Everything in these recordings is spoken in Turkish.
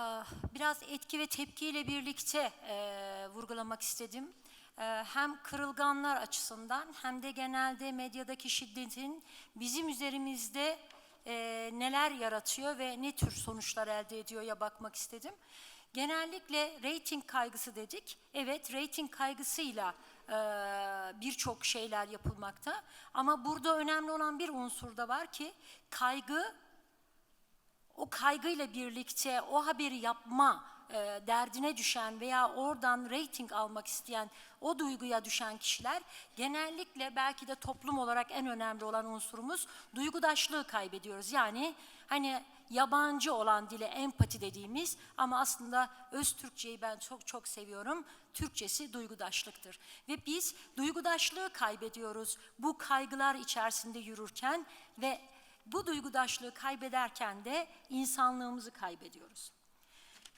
Ah, Biraz etki ve tepkiyle birlikte e, vurgulamak istedim. E, hem kırılganlar açısından hem de genelde medyadaki şiddetin bizim üzerimizde e, neler yaratıyor ve ne tür sonuçlar elde ediyor ya bakmak istedim. Genellikle reyting kaygısı dedik. Evet, reyting kaygısıyla birçok şeyler yapılmakta. Ama burada önemli olan bir unsur da var ki kaygı o kaygıyla birlikte o haberi yapma e, derdine düşen veya oradan reyting almak isteyen o duyguya düşen kişiler genellikle belki de toplum olarak en önemli olan unsurumuz duygudaşlığı kaybediyoruz. Yani hani yabancı olan dile empati dediğimiz ama aslında öz Türkçeyi ben çok çok seviyorum. Türkçesi duygudaşlıktır. Ve biz duygudaşlığı kaybediyoruz bu kaygılar içerisinde yürürken ve bu duygudaşlığı kaybederken de insanlığımızı kaybediyoruz.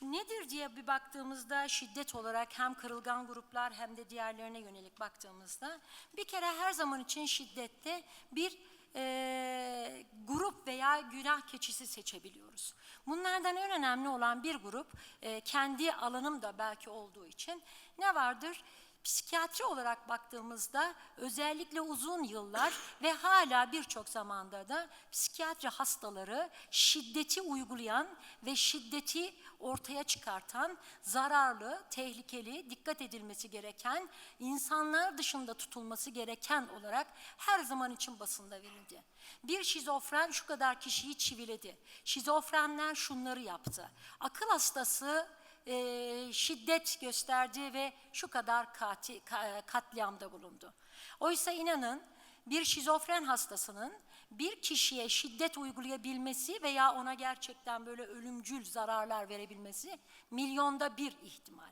Nedir diye bir baktığımızda şiddet olarak hem kırılgan gruplar hem de diğerlerine yönelik baktığımızda bir kere her zaman için şiddette bir eee, grup veya günah keçisi seçebiliyoruz. Bunlardan en önemli olan bir grup eee, kendi alanım da belki olduğu için ne vardır? Psikiyatri olarak baktığımızda özellikle uzun yıllar ve hala birçok zamanda da psikiyatri hastaları şiddeti uygulayan ve şiddeti ortaya çıkartan zararlı, tehlikeli, dikkat edilmesi gereken, insanlar dışında tutulması gereken olarak her zaman için basında verildi. Bir şizofren şu kadar kişiyi çiviledi. Şizofrenler şunları yaptı. Akıl hastası e, şiddet gösterdi ve şu kadar kati, ka- katliamda bulundu. Oysa inanın bir şizofren hastasının bir kişiye şiddet uygulayabilmesi veya ona gerçekten böyle ölümcül zararlar verebilmesi milyonda bir ihtimal.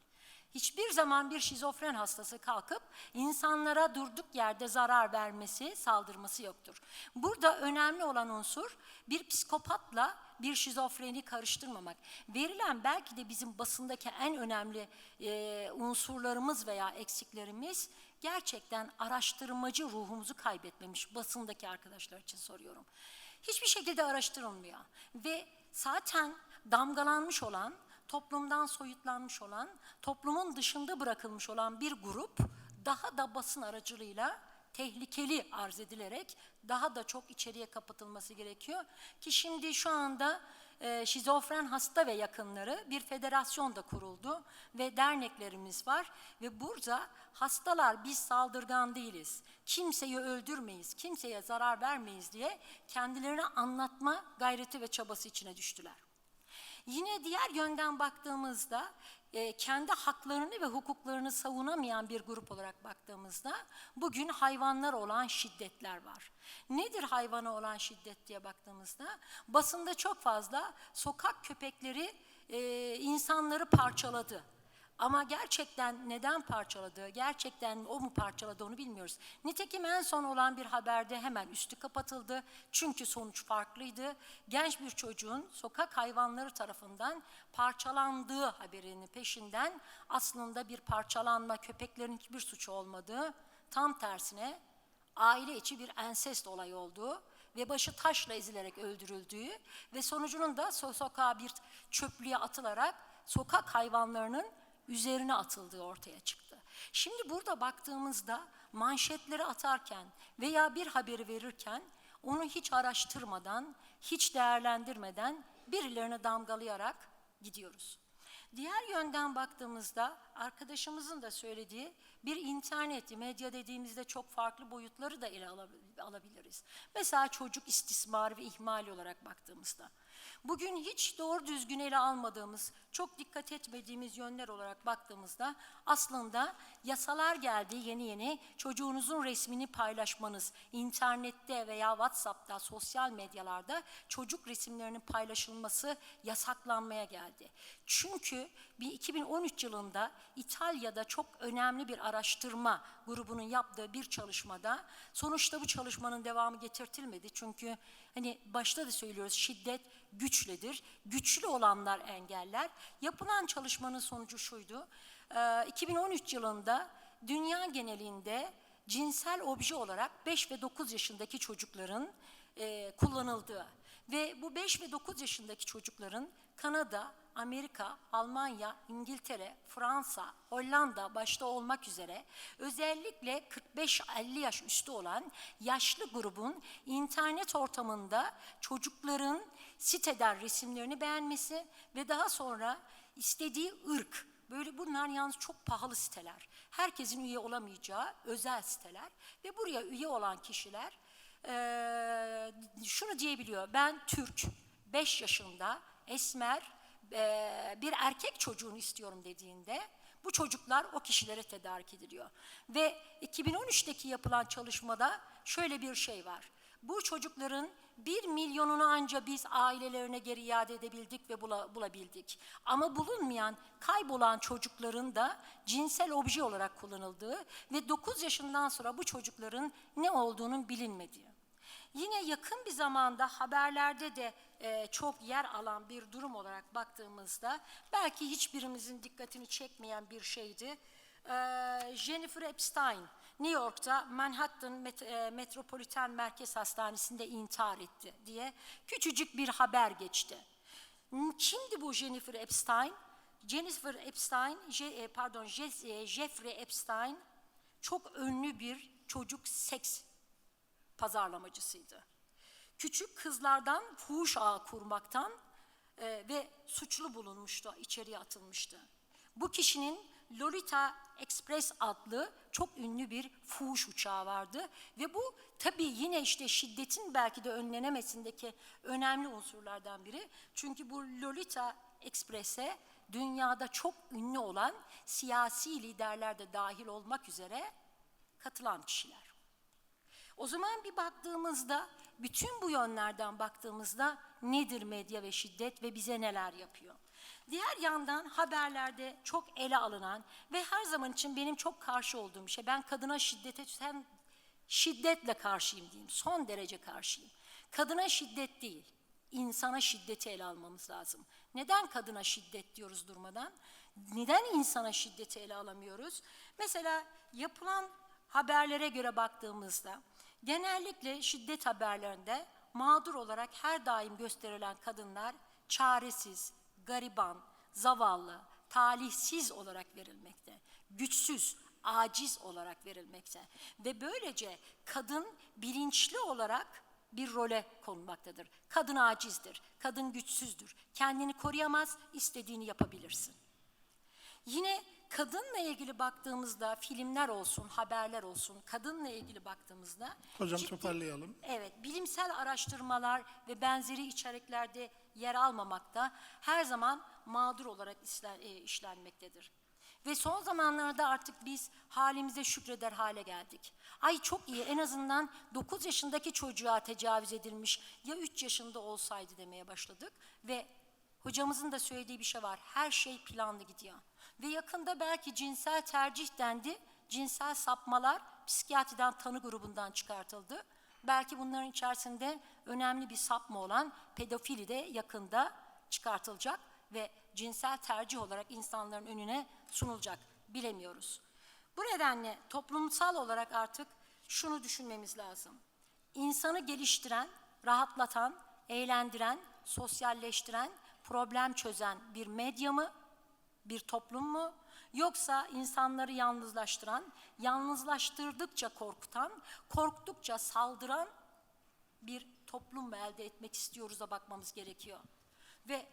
Hiçbir zaman bir şizofren hastası kalkıp insanlara durduk yerde zarar vermesi, saldırması yoktur. Burada önemli olan unsur bir psikopatla bir şizofreni karıştırmamak. Verilen belki de bizim basındaki en önemli e, unsurlarımız veya eksiklerimiz gerçekten araştırmacı ruhumuzu kaybetmemiş basındaki arkadaşlar için soruyorum. Hiçbir şekilde araştırılmıyor ve zaten damgalanmış olan toplumdan soyutlanmış olan, toplumun dışında bırakılmış olan bir grup daha da basın aracılığıyla tehlikeli arz edilerek daha da çok içeriye kapatılması gerekiyor. Ki şimdi şu anda e, şizofren hasta ve yakınları bir federasyon da kuruldu ve derneklerimiz var ve burada hastalar biz saldırgan değiliz, kimseyi öldürmeyiz, kimseye zarar vermeyiz diye kendilerine anlatma gayreti ve çabası içine düştüler. Yine diğer yönden baktığımızda e, kendi haklarını ve hukuklarını savunamayan bir grup olarak baktığımızda bugün hayvanlar olan şiddetler var. Nedir hayvana olan şiddet diye baktığımızda basında çok fazla sokak köpekleri e, insanları parçaladı. Ama gerçekten neden parçaladı, gerçekten o mu parçaladı onu bilmiyoruz. Nitekim en son olan bir haberde hemen üstü kapatıldı. Çünkü sonuç farklıydı. Genç bir çocuğun sokak hayvanları tarafından parçalandığı haberinin peşinden aslında bir parçalanma, köpeklerin hiçbir suçu olmadığı, tam tersine aile içi bir ensest olayı olduğu ve başı taşla ezilerek öldürüldüğü ve sonucunun da so- sokağa bir çöplüğe atılarak sokak hayvanlarının üzerine atıldığı ortaya çıktı. Şimdi burada baktığımızda manşetleri atarken veya bir haberi verirken onu hiç araştırmadan, hiç değerlendirmeden birilerine damgalayarak gidiyoruz. Diğer yönden baktığımızda arkadaşımızın da söylediği bir internet, medya dediğimizde çok farklı boyutları da ele alabil- alabiliriz. Mesela çocuk istismarı ve ihmali olarak baktığımızda. Bugün hiç doğru düzgün ele almadığımız, çok dikkat etmediğimiz yönler olarak baktığımızda aslında yasalar geldi yeni yeni çocuğunuzun resmini paylaşmanız, internette veya WhatsApp'ta, sosyal medyalarda çocuk resimlerinin paylaşılması yasaklanmaya geldi. Çünkü bir 2013 yılında İtalya'da çok önemli bir araştırma grubunun yaptığı bir çalışmada sonuçta bu çalışmanın devamı getirtilmedi. Çünkü hani başta da söylüyoruz şiddet güçledir. Güçlü olanlar engeller. Yapılan çalışmanın sonucu şuydu. Ee, 2013 yılında dünya genelinde cinsel obje olarak 5 ve 9 yaşındaki çocukların kullanıldığı Ve bu 5 ve 9 yaşındaki çocukların Kanada, Amerika, Almanya, İngiltere, Fransa, Hollanda başta olmak üzere özellikle 45-50 yaş üstü olan yaşlı grubun internet ortamında çocukların siteden resimlerini beğenmesi ve daha sonra istediği ırk, böyle bunlar yalnız çok pahalı siteler. Herkesin üye olamayacağı özel siteler ve buraya üye olan kişiler eee, şunu diyebiliyor. Ben Türk, 5 yaşında, esmer, eee, bir erkek çocuğunu istiyorum dediğinde bu çocuklar o kişilere tedarik ediliyor. Ve 2013'teki yapılan çalışmada şöyle bir şey var. Bu çocukların bir milyonunu anca biz ailelerine geri iade edebildik ve bula- bulabildik. Ama bulunmayan, kaybolan çocukların da cinsel obje olarak kullanıldığı ve 9 yaşından sonra bu çocukların ne olduğunun bilinmediği. Yine yakın bir zamanda haberlerde de e, çok yer alan bir durum olarak baktığımızda belki hiçbirimizin dikkatini çekmeyen bir şeydi. E, Jennifer Epstein New York'ta Manhattan Met- e, Metropolitan Merkez Hastanesi'nde intihar etti diye küçücük bir haber geçti. Kimdi bu Jennifer Epstein? Jennifer Epstein, e, pardon e, Jeffrey Epstein çok ünlü bir çocuk seks pazarlamacısıydı. Küçük kızlardan fuhuş ağı kurmaktan e, ve suçlu bulunmuştu, içeriye atılmıştı. Bu kişinin Lolita Express adlı çok ünlü bir fuhuş uçağı vardı ve bu tabii yine işte şiddetin belki de önlenemesindeki önemli unsurlardan biri. Çünkü bu Lolita Express'e dünyada çok ünlü olan siyasi liderler de dahil olmak üzere katılan kişiler. Zaman bir baktığımızda, bütün bu yönlerden baktığımızda nedir medya ve şiddet ve bize neler yapıyor? Diğer yandan haberlerde çok ele alınan ve her zaman için benim çok karşı olduğum şey. Ben kadına şiddete hem şiddetle karşıyım diyeyim. Son derece karşıyım. Kadına şiddet değil, insana şiddeti ele almamız lazım. Neden kadına şiddet diyoruz durmadan? Neden insana şiddeti ele alamıyoruz? Mesela yapılan haberlere göre baktığımızda genellikle şiddet haberlerinde mağdur olarak her daim gösterilen kadınlar çaresiz, gariban, zavallı, talihsiz olarak verilmekte. Güçsüz, aciz olarak verilmekte. Ve böylece kadın bilinçli olarak bir role konulmaktadır. Kadın acizdir, kadın güçsüzdür. Kendini koruyamaz, istediğini yapabilirsin. Yine kadınla ilgili baktığımızda filmler olsun, haberler olsun, kadınla ilgili baktığımızda Hocam ciddi- toparlayalım. Evet, bilimsel araştırmalar ve benzeri içeriklerde yer almamakta her zaman mağdur olarak işlen- e, işlenmektedir. Ve son zamanlarda artık biz halimize şükreder hale geldik. Ay çok iyi en azından 9 yaşındaki çocuğa tecavüz edilmiş ya 3 yaşında olsaydı demeye başladık. Ve hocamızın da söylediği bir şey var. Her şey planlı gidiyor. Ve yakında belki cinsel tercih dendi. Cinsel sapmalar psikiyatriden tanı grubundan çıkartıldı. Belki bunların içerisinde önemli bir sapma olan pedofili de yakında çıkartılacak ve cinsel tercih olarak insanların önüne sunulacak. Bilemiyoruz. Bu nedenle toplumsal olarak artık şunu düşünmemiz lazım. İnsanı geliştiren, rahatlatan, eğlendiren, sosyalleştiren, problem çözen bir medya mı, bir toplum mu? Yoksa insanları yalnızlaştıran, yalnızlaştırdıkça korkutan, korktukça saldıran bir toplum mu elde etmek istiyoruz da bakmamız gerekiyor. Ve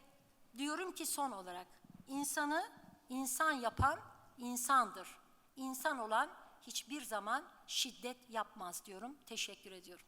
diyorum ki son olarak insanı insan yapan insandır. İnsan olan hiçbir zaman şiddet yapmaz diyorum. Teşekkür ediyorum.